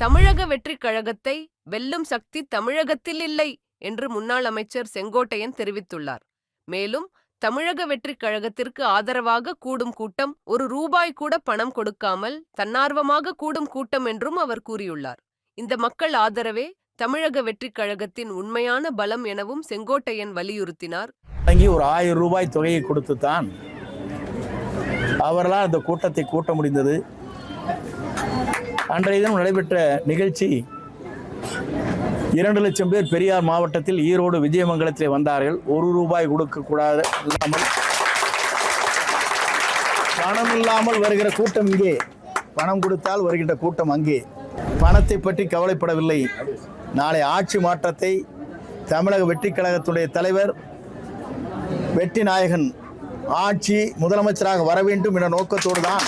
தமிழக வெற்றிக் கழகத்தை வெல்லும் சக்தி தமிழகத்தில் இல்லை என்று முன்னாள் அமைச்சர் செங்கோட்டையன் தெரிவித்துள்ளார். மேலும் தமிழக வெற்றிக் கழகத்திற்கு ஆதரவாக கூடும் கூட்டம் ஒரு ரூபாய் கூட பணம் கொடுக்காமல் தன்னார்வமாக கூடும் கூட்டம் என்றும் அவர் கூறியுள்ளார். இந்த மக்கள் ஆதரவே தமிழக வெற்றிக் கழகத்தின் உண்மையான பலம் எனவும் செங்கோட்டையன் வலியுறுத்தினார். வங்கி ஒரு ஆயிரம் ரூபாய் தொகையை கொடுத்து தான் அவர்களால் அந்த கூட்டத்தை கூட்ட முடிந்தது. அன்றைய தினம் நடைபெற்ற நிகழ்ச்சி இரண்டு லட்சம் பேர் பெரியார் மாவட்டத்தில் ஈரோடு விஜயமங்கலத்தில் வந்தார்கள். ஒரு ரூபாய் கொடுக்கக்கூடாது இல்லாமல் பணம் இல்லாமல் வருகிற கூட்டம் இங்கே. பணம் கொடுத்தால் வருகின்ற கூட்டம் அங்கே. பணத்தை பற்றி கவலைப்படவில்லை. நாளை ஆட்சி மாற்றத்தை தமிழக வெற்றி கழகத்துடைய தலைவர் வெற்றி நாயகன் ஆட்சி முதலமைச்சராக வர வேண்டும் என்ற நோக்கத்தோடு தான்